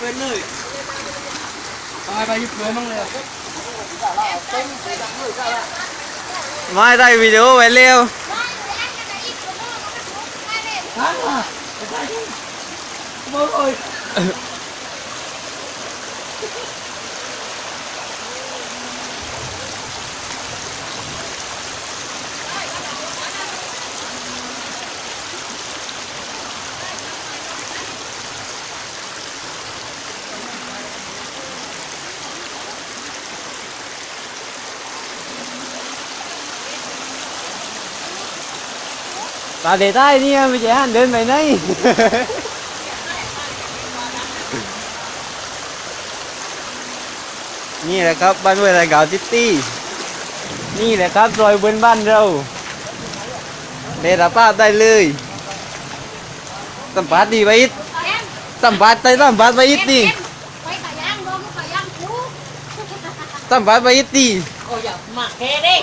เป็นเลยไปไปหยิบเพื่อนบ้างเลยไม่ได้วิดีโอไว้เร็วฮะโอ้ย ตาเดใต้เนี่ยไม่ใช่หันเดินไปไหน นี่แหละครับบ้านห้วยไรเก่าซิตี้นี่แหละครับรอยบนบ้านเราเดรภาพได้เลยสัมผัสดีไปอิดสัมผัสได้สัมผัสไปอิดดีไปตะย่างลงตะย่างคูสัมผัสไปอิดดีโอ้ยมาแค่เด็ก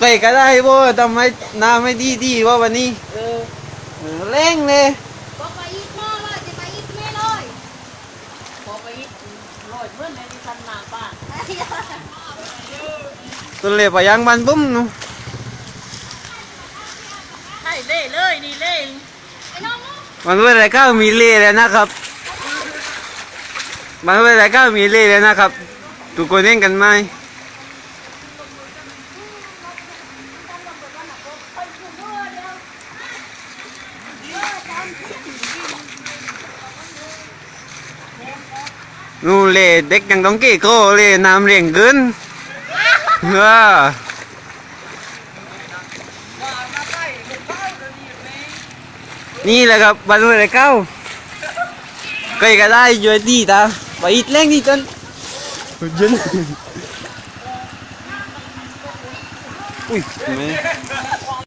ไปก็ได้บ่ทำไมหน้าไม่ดีดีว่าวันนี้เออเออเร่งเลยบอกไปอีกหม้อเลยจะไปอีกไม่เลยบอกไปอีกลอยเพื่อนในที่ทันนาป้าตัวเล็บไปยังบ้านบุ้มนูใช่เล่เลยนี่เล่ไอ้น้องมันห้วยไรเก้ามีเล่แล้วนะครับมันห้วยไรเก้ามีเล่แล้วนะครับทุกคนเล่นกันไหม นู่นเลยเด็กยังต้องเก้โก้เลยน้ำเรียงเกินเออนี่แหละครับบรรลุเลยเก้าใครก็ได้ช่วยดีตาไปอีกแรงนี่จนจนอุ้ยแม่